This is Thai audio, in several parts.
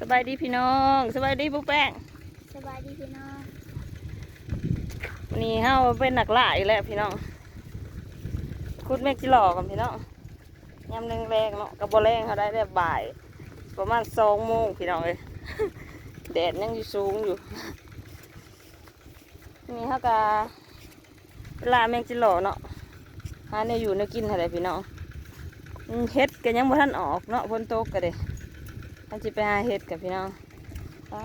สบายดีพี่น้องสบายดีปุ๊แป้งสบายดีพี่น้องวันนี้เฮาเป็นหนักหลายแล้วพี่น้องคุดเมฆจิหล่อกันพี่น้องยามแรงๆเนาะกับบแรงเขาได้แล้วบ่าย ประมาณสองโมงพี่น้องเลยแดดยังอยู่สูงอยู่นี่เขากะเวลาแมงจิหล่อเนาะหาเนี่ยอยู่เนี่ยกินอะไรพี่น้องอืมเฮ็ดกันยังบ่ทันออกเนาะฝนตกกันเลย ท่านจะไปหาเฮ็ดกับพี่น้องอ้า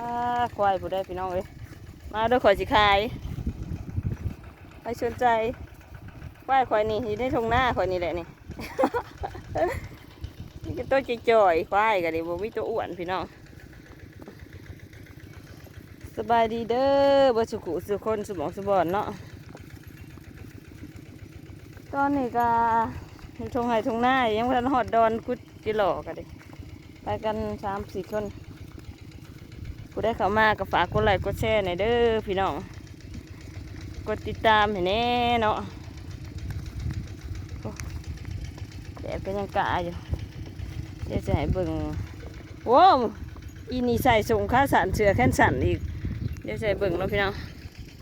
ควายผู้ได้พี่น้องเลยมาด้วยขอยสิขายใครสนใจควายควายนี่อยู่ในทงหน้าควายนี่แหละนี่นี่ก็ตัวจ่อยๆควายกันดิบ่มีตัวอ้วนพี่น้องสบายดีเด้อบ่สุขุสุคนสมองสบอนเนาะตอนนี้ก็อยู่ทงไห้ทงหน้ายังบ่ทันฮอดดอนกุดจิหลอกันดิ ไปกันสามสี่คนผู้ได้เข้ามาก็ฝากกดไลค์กดแชร์หน่อยเด้อพี่น้อง กดติดตามให้แน่เนาะแดดก็ยังกะอยู่เดี๋ยวจะให้เบิ่งว้าวอีนี่ใส่ส่งขาสันเสือแขนสันอีก เดี๋ยวจะให้เบิ่งเนาะพี่น้อง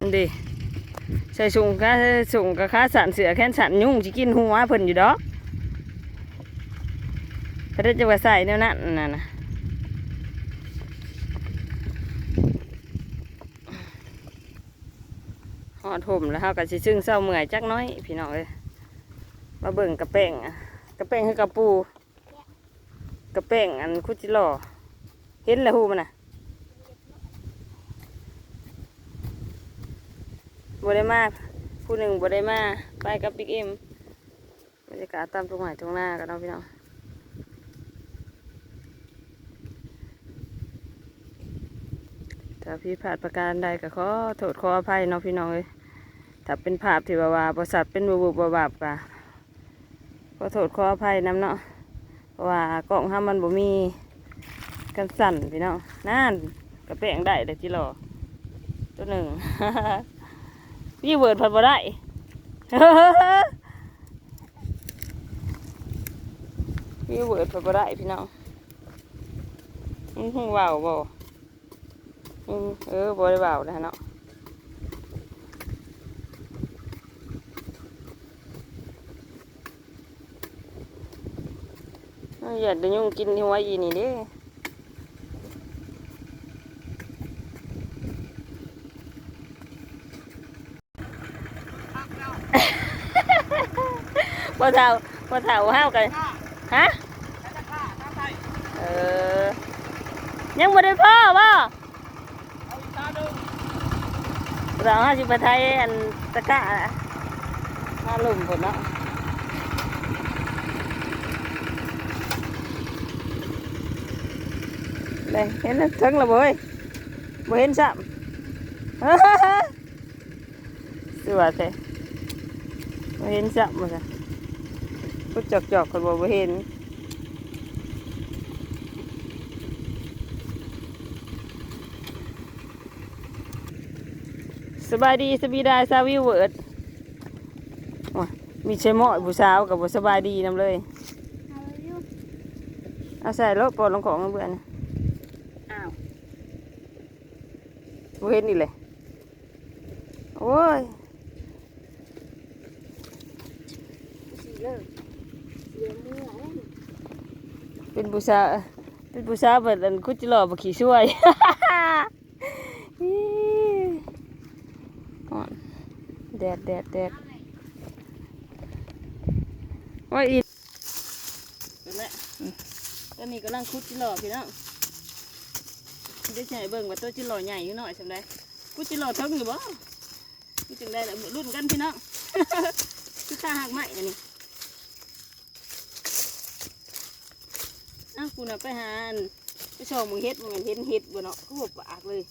นี่ดิใส่ส่งขาส่งกับขาสันเสือแขนสันยุ่งสิกินหัวเพิ่นอยู่ดอก เขาจะว่าใส่แนวนั้นน่ะนะหอดห่มแล้วเขาก็สิซึ่งเศร้าเมื่อยจักน้อย พี่น้องเอ้ยมาเบิ่งกระเป้งอะกระเป้งคือกระปู กระเป้งอันคุจิหล่เห็นแล้วหูมันน่ะบได้มาผู้หนึ่งบได้มาไปกับบิ๊กเอ็มบรรยากาศตามตรงไหนตรงหน้ากันเนาะพี่น้อง ถ้าพี่พลาดประการใดก็ขอโทษขออภัยเนาะพี่น้องเอ้ยถ้าเป็นภาพที่ว่าว่าบริษัทเป็นบุบบบบบกะขอโทษขออภัยน้ำเนาะเพราะว่ากล่องห้ามันบ่มีกันสั่นพี่น้องนั่นกระแปงได้เด็ดจิรอตัวหนึ่งพี่เวิร์ดพันบ่ได้พี่เวิร์ดพันบ่ได้พี่น้องอือหือว่าวบ่ เออบ่ได้ว่าวนะเนาะอย่าเดี๋ยวยุ่งกินหัวอีนี่เด้บ่เท่าบ่เท่าห้าวกันฮะเออยังบ่ได้พ่อบ่ เราห้าสิบไทยอันตะกร้าห้าลุ่มผลเนาะ đây เห็นแล้วถึงแล้วบ่เว้ยบ่เห็นซ้ำสวยแท้บ่เห็นซ้ำมาซะพุดจอกๆคนบ่บ่เห็น สบายดีสบีดายซาวิเวิร์ดมีใช่หมอยผู้สาวกับบ่สบายดีนำเลยเอาอยู่เอาใส่รถปลดลงของมาเบื่อนะอ้าวบ่เห็นอีกเลย โอ้ยเป็นผู้สาวเป็นผู้สาวแบบนั้นคุจิหล่อบ่ขี้ช่วย อิ๊วอ่อนแดดแดดแดดโอ้ยอีเป็นแล้วตอนนี้กำลังคุดจิหล่อพี่น้องเดี๋ยวจะให้เบิ่งว่าตัวจิหล่อใหญ่อยู่หน่อยสำไดคุดจิหล่อเทิงอยู่บ่นี่จังได้ละรุ่นกันพี่น้องคือข้าหักไม้อันนี้อ้าวกูน่ะไปหาอันไปชมมึงเฮ็ดมึงเห็นเฮ็ดบ่เนาะเขาบอกปากเลย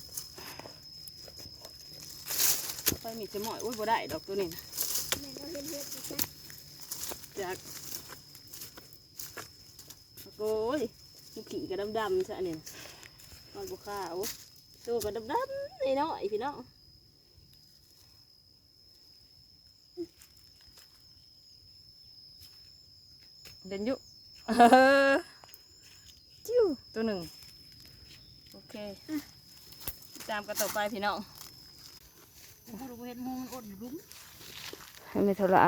ไปมีจะหมอยอุ้ยบ่ได้ดอกตัวนี้นะแม่ก็เห็นเห็ดอยู่จ้ะจากโอ้ยมันขี่กระดำๆซะอันนี่มันบ่ขาวตัวกระดำๆนี่เนาะไอพี่น้องเด่นอยุจิ้วตัวหนึ่งเค ตามกันต่อไปพี่น้อง ไม่ทละ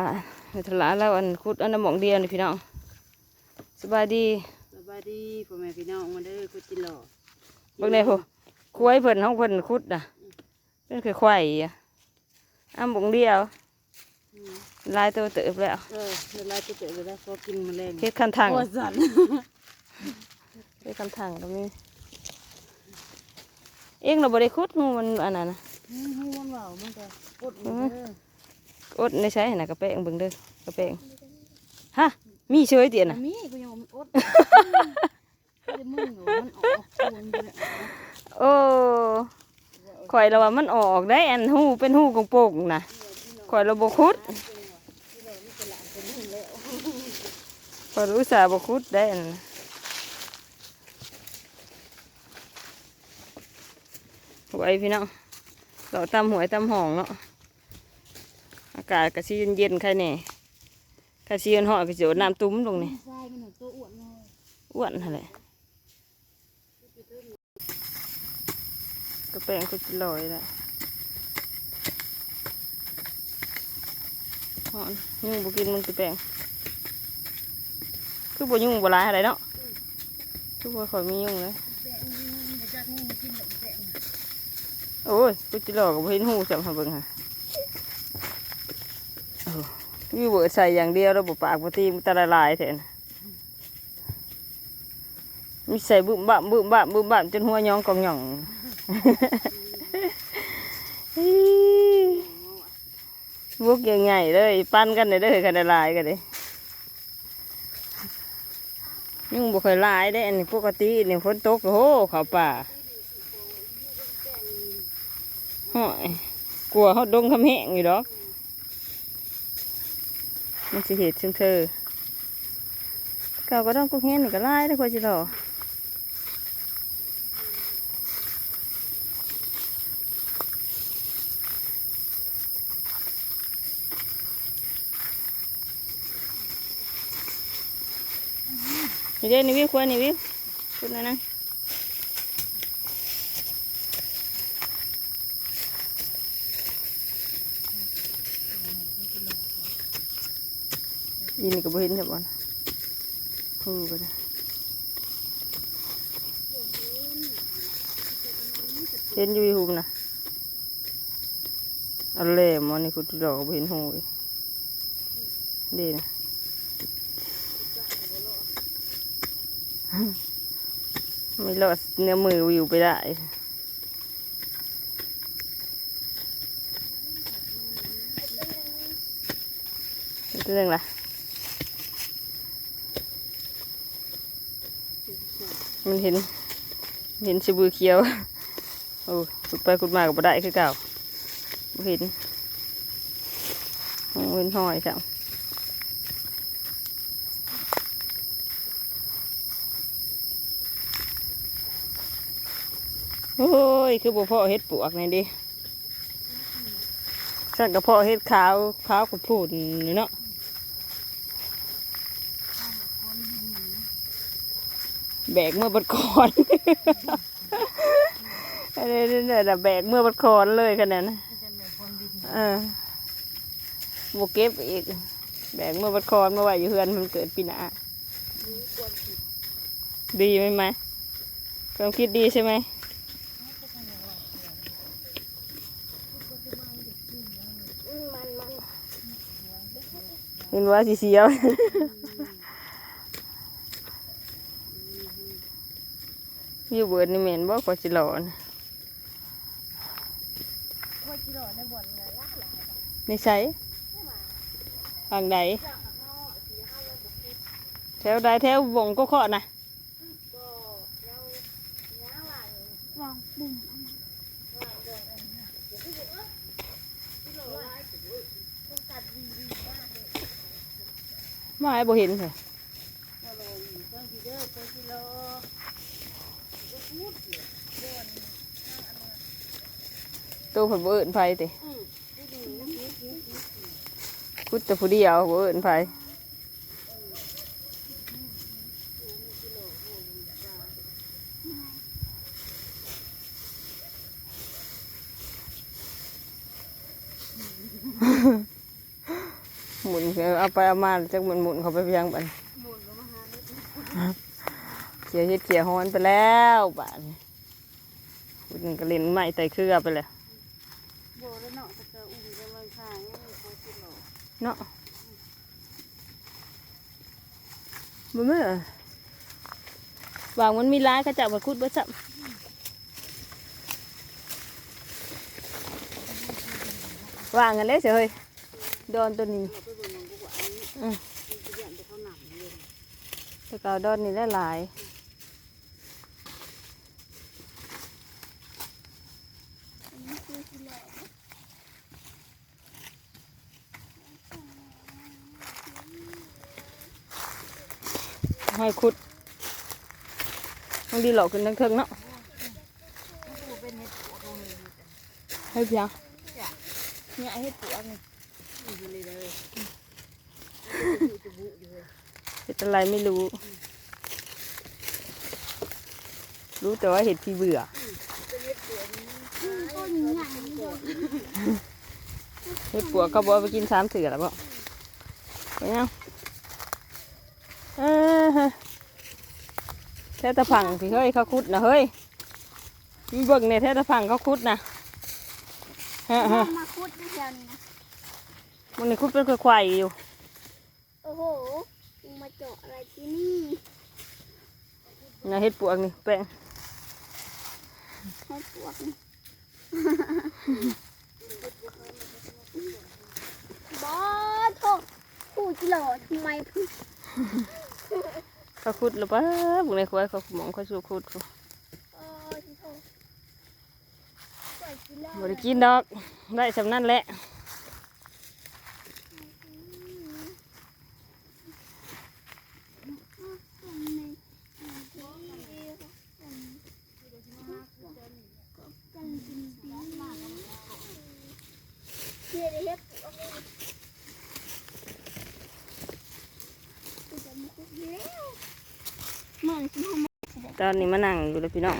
ไม่ทละแล้วอันคุดอันน้ำหมองเดียวนี่พี่น้องสบายดีสบายดีพ่อแม่พี่น้องมาเด้อกุจิหล่อเบิ่งได้พอคุ้ยเพิ่นห้องเพิ่นคุดน่ะเป็นคือควายอะอ้ำหมองเดียวอืมลายตัวเติบแล้วเออเวลาจะเจอเวลาเขากินแมลงเฮ็ดคันทางปวดสันเฮ็ดคันทางก็มีเองเราบ่ได้คุดงูมันอันนั้นน่ะอืม หูมันเบามันก็อดอยู่เด้ออดในใช้น่ะกระเป้งเบิ่งเด้อกระเป้งฮะมีเฉยเตียอัน่ะนนี้ก็ยังว่ามันอดไม่ได้มึงอยู่มันออกควงอยู่เนี่ยโอ้ข่อยเราว่ามันออกได้อันหูเป็นหูกงโป่งๆน่ะข่อยเราบ่คุดข่อยรู้สาห์บ่คุดได้อันนั้นหวยพี่น้อง เราตำหวยตำหองเนาะอากาศก็สิเย็นๆใครแน่ถ้าสิเย็นฮอดก็สิโดดน้ำตุ้มลงนี่ใช่มันหนูตัวอ้วนอ้วนหั่นแหละกระแป้งก็จะลอยล้วหอนยุ่งบ่กินมึงกระแป้งคือบ่ยุ่งบ่หลายอะไรเนาะคือบ่ค่อยมียุ่งเลย จากงูกินแบบแปะ โอ้ยกูจะหลอกกับเห็นหูจับมาเบิ่งค่ะโอ้มีเบิดใส่อย่างเดียวแล้วบ่ปากบ่ตีมันตะละลายแทนมีใส่บึ้มบ้ามบึ้มบ้ามบึ้มบ้ามจนหัวย้องกองหย่องอี๋พวกยังไงเลยปั้นกันเลยเด้อกันละลายกันเลยยุ่งบ่ค่อยลายได้อันนี้ปกตินี่ฝนตกโอ้โหเขาป่า ห้อยกลัวเขาดงคำแห้งอยู่ดอกมันสิเหตุซึ่งเธอเก่าก็ต้องกุกแห้งนี่ก็ไล่ได้กว่าจิรอนี่เด้นี่วิวควรนี่วิวพูดหนะนะ ยินก็บ่เห็นจับบ่นะฮู้ก็ได้เห็นอยู่ฮู้นะอันเล่มอันนี้คุณที่ดอกบเห็นฮู้อีกดีนะไม่รอดเนื้อมือวิวไปได้เรื่องละ มันเห็น เห็นชิบือเขียว โอ้ขุดไปขุดมาก็บ่ได้คือเก่าบ่เห็นโอ้เห็นหอยจ้ะโอ้ย คือบ่พอเฮ็ดปวกนี่ดิสั่งกระเพาะเฮ็ดขาวขาวกับพูดนี่เนาะ แบกเมื่อบัดคอนอันนี้เนี่ยนะแบกเมื่อบัดคอนเลยขนาดนั้นเออโบเก็บอีก แบกเมื่อบัดคอนเมื่อไหร่อยู่เฮือนมันเกิดปีหน้าดีไหมไหมความคิดดีใช่ไหมเห็นว่าสีเสียว อยู่เบิดนี่เหม็นบ่กว่าสิหลอนว่าจิหล่อในบ่อนไงล่ะในใช้ทางใดแถวใดแถววงก็เคาะนะวางปุ่มมาให้บ่เห็นเลย ตัวผลบ่เอินไฟติคุดแต่ผู้เดียวบ่เอินไฟหมุนเอาไปเอามาจาหมันหมุนเขาไปเพียงบันเขียวเฮ็ดเขียวฮ้อนไปแล้วบ้านคุณก็เล่นไม้ไตเครือไปเลย บ่แม่วางมันมีร้ายเขาจะเอามาคุดบ่จับวางกันเลยเสียเฮ้ยโดนตัวนี้เอาไปเบิ่งมันกูว่าอันนี้อืมจะเข้าหนำเลยแตะกาวโดนนี่ได้หลาย ให้คุดต้องดีหลอกขึ้นทั้งเทิงเนาะกูเป็นเฮ็ดปวกตรงนี้ให้เพียงเนี่ยเฮ็ดปวกนี่อยู่เลยเลยจะบุอยู่เลยเห็ดอะไรไม่รู้ รู้แต่ว่าเห็ดพี่เบื่อต้นใหญ่เลยเห็ดปัวเขาบอกเอาไปกินสามเสือแล้วบ่ไปยังเออฮะ แท้ตะพังพี่เฮ้ยเขาคุดนะเฮ้ยมีเบิ่งเนี่ยแท้ตะพังเขาคุดนะฮะฮะมาคุดในแถวนี้นะมันนี่คุดเป็นควายๆอยู่ โอ้โหมึงมาเจาะอะไรที่นี่นะเห็ดปวกนี่แป้งให้ปวกนี่บอสโทษพูดหล่อทำไมพูด เขาคุดหรือเปล่าบุกในควายเขาหมองเขาสู้คุดเออที่โทษปล่อยกินแล้วบริกินดอก ได้สำนั่นแหละ เฮียได้เฮ็ดปวกเลยกูจะมาคุดแล้วเหมือนสิทำ ตอนนี้มานั่งอยู่เลยพี่น้อง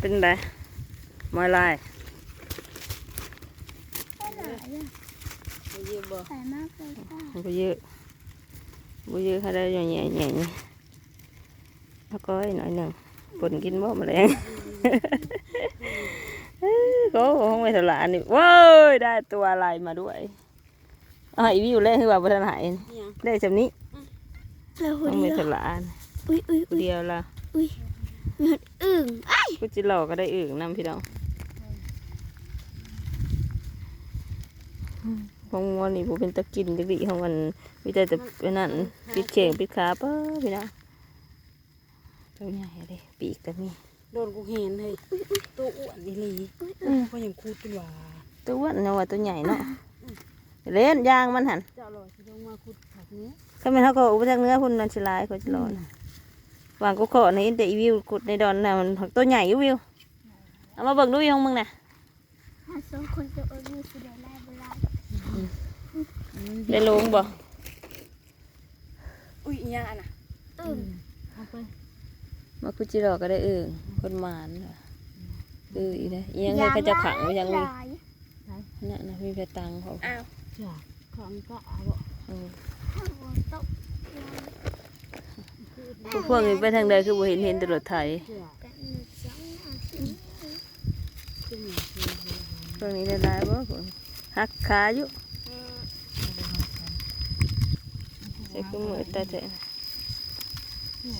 เป็นไรมอยลายหลายอะไปยืมบ่ใส่มากเลยค่ะมันก็เยอะบ่เยอะค่ะได้ใหญ่ใหญ่ใหญ่แล้วก็อีกหน่อยหนึ่งปนกินบ่แมาแรงก็ห้องไม่ถลานี่ว้ายได้ตัวอะไรมาด้วยอ่าอีวิวเล่นคือว่าบันหายเนี่ยได้จำนี้แล้วห้องคนไม่เดียวถลา อุ้ยอุ้ยอุ้ยเดียวละมีคนอึ่งไอ้กูจิหลอกก็ได้อึ่งนำพี่น้องของวันนี้ผมเป็นตะกินตะดิของมันมีแต่แต่เป็นนั่นปิดเข่งปิดขาป้าพี่น้องตัวใหญ่เลยปีกก็มีโดนกูเห็นเฮ้ยตัวอ้วนนี่ลีก็ยังคูดกันว่าตัวอ้วนเนาะว่าตัวใหญ่เนาะเล่นยางมันหันเจ้าลอยที่ต้องมาคูดผักนี้ถ้าเป็นเขาก็อุปทางเนื้อพุ่นนันสิลายเขาจะรอน วางกูขอในอินเตอร์วิวกุดในดอนน่ะมันตัวใหญ่อยู่วิวเอามาเบิ่งดูวิวของมึงน่ะหาสองคนจะเอาอยู่สุดไล่เวลาได้ลงบ่อุ้ยอีหยังอันน่ะอึ่งเอาไปมาคุจิรอก็ได้เอิงคนหมานน่ะเอออีได้อีหยังเลยเขาจะขังไว้ยังมียายนั่นนะมีแพตังเขาอ้าวจ้ะของก็เอาบ่เออ ข้าวโต๊ะพวกพวกนี้ไปทางใดคือบ่เห็นเห็นแตรถไถจ้ะกันหนึ่งสองสามสี่ขึ้นมาพวกนี้ได้หลายบ่พวกนี้หักขาอยู่ใส่คือมือตาแท้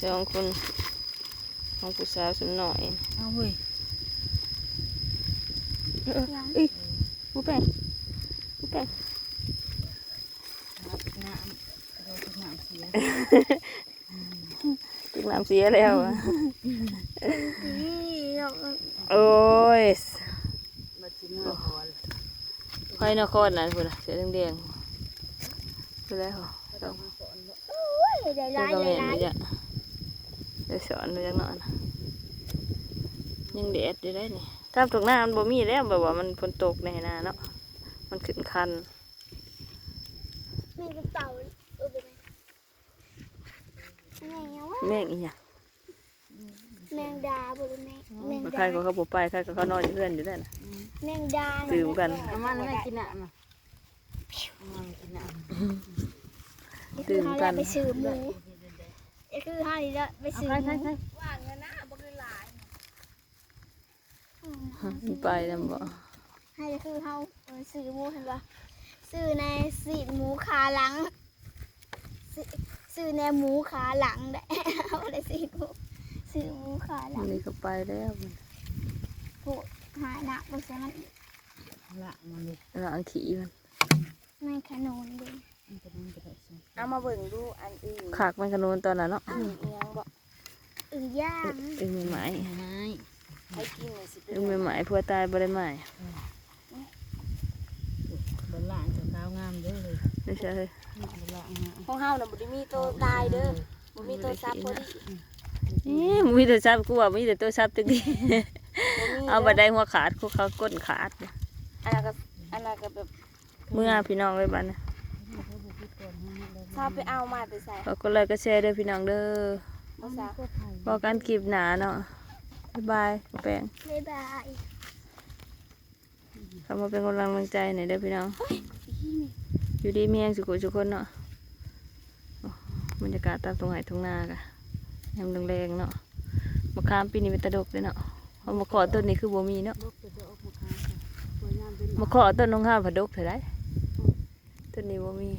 สองคนของผู้สาวสมหน่อยเอาเว้ยเออเอ้ยผู้แป้งผู้แป้งน้ำเราจะน้ำเสียตึก น้ำเสียแล้วอะนี่เราโอ้ยมาจิ้มเมื่อก่อนไฟนครนั่นพุ่นน่ะเสียแดงๆไปแล้วต้องโอ้ยได้เดี๋ร้ายยวก็ได้แม่นร้าไปยจ้ะเดี๋ยวสอนไปจักหน่อยนะยังแดดอยู่ได้นี่ตามตกหน้ามันบ่มีแล้วแบบว่ามันฝนตกในนาเนาะมันขึ้นคัน มีกระเป๋าเออเป็นไงอะไรเงี้ยวะ แม่งอีหยังแมงดาบนแมงแมงใครดาก็เขาบ่ไปใครก็เขานอนอยู่เพื่อนอยู่ได้น่ะ แมงดาตื่มกัน เอามาแล้วแม่กินอะมาเพมากินน้นี่คือเขาได้ไปซื้อหมูนี่คือเขาได้ไปำซื้อใครหใครมูใครว่างเงินนะบ่คือหลายไปแล้วบ่ให้ก็คือเขาเออซื้อหมูเห็นปะซื้อในสีหมูขาหลัง ซื้อซื้อในหมูขาหลังได้เอาอะไรซื้อหมูซื้อหมูขาหลัอังนนี้ก็ไปแล้วผูกหายหนักบนเส้นมันอีกละมันเลยแล้วอังขี้มันในขนมเลยมันจะมันจะได้สิเอามาเบิ่งดูอันอื่นขากมันกระโนนตอนนั้นเนาะยังบ่อึ่งย่างอึ้งใหม่ไม่ๆอึ้งใหม่ๆเพื่อตายบ่ได้ใหม่บนล่างจะขาวงามเด้อเลย ไม่ใช่บนล่างนะของเฮาน่ะบ่ได้มีตัวตายเด้อบ่มีตัวซับพอดีนี่มีแต่ซับกูว่ามีแต่ตัวซับตึกดีเอาบันไดหัวขาดกูเขาก้นขาดอันนั้นก็อันนั้นก็แบบเมื่อพี่น้องเลยบ้านนะถ้าไปเอามาแต่ใส่ขอบคุณเลยก็แชร์เด้อพี่น้องเด้อบ่ซะบอกกันคลิปหนาเนาะบ๊ายบายกระแปงบ๊ายบายเข้ามาเป็นกำลังใจหน่อยเด้อพี่น้อง อยู่ดีมีแรงสุขสุคนเนาะบรรยากาศตามตรงไหนตรงหน้ากะยามแรงๆเนาะมะขามปีนี้เป็นตะดกเลยเนาะเอามะขอต้นนี้คือบ่มีเนาะลูกจะข้ออกมะขอต้นน้องห้าผัดดกเท่าไรต้นนี้บ่มี